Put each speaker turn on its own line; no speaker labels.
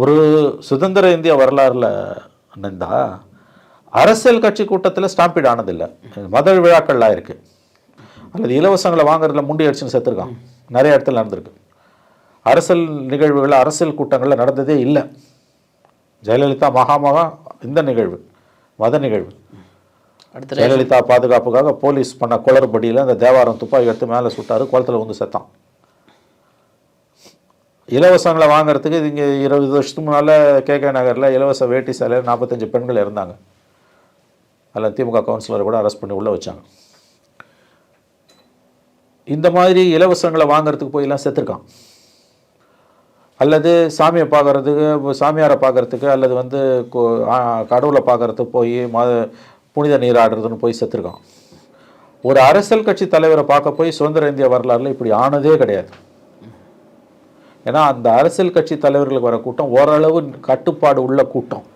ஒரு சுதந்திர இந்திய வரலாறுல நந்தா அரசியல் கட்சி கூட்டத்தில் ஸ்டாம்பீட் ஆனதில்லை. மத விழாக்கள்லாம் இருக்கு. அல்லது இலவசங்களை வாங்குறதுல முண்டி அடிச்சுன்னு செத்துருக்கான். நிறைய இடத்துல நடந்திருக்கு. அரசியல் நிகழ்வுகள் அரசியல் கூட்டங்களில் நடந்ததே இல்லை. ஜெயலலிதா மகாமகா இந்த நிகழ்வு மத நிகழ்வு.
அடுத்த
ஜெயலலிதா பாதுகாப்புக்காக போலீஸ் பண்ண குளறுபடியில் அந்த தேவாரம் துப்பாக்கி எடுத்து மேலே சுட்டாரு குளத்துல வந்து செத்தான். இலவசங்களை வாங்குறதுக்கு இங்கே இருபது வருஷத்துக்கு முன்னால் கே கே நகரில் இலவச வேட்டி சேலையில் நாற்பத்தஞ்சு பெண்கள் இருந்தாங்க. அதில் திமுக கவுன்சிலரை கூட அரெஸ்ட் பண்ணி உள்ளே வச்சாங்க. இந்த மாதிரி இலவசங்களை வாங்குறதுக்கு போயெல்லாம் செத்துருக்கான். அல்லது சாமியை பார்க்கறதுக்கு சாமியாரை பார்க்கறதுக்கு அல்லது வந்து கோ- கடவுளை பார்க்கறதுக்கு போய் ம புனித நீராடுறதுன்னு போய் செத்துருக்கான். ஒரு அரசியல் கட்சி தலைவரை பார்க்க போய் சுதந்திர இந்திய வரலாறுல இப்படி ஆனதே கிடையாது. ஏன்னா அந்த அரசியல் கட்சி தலைவர்களுக்கு வர கூட்டம் ஓரளவு கட்டுப்பாடு உள்ள கூட்டம்.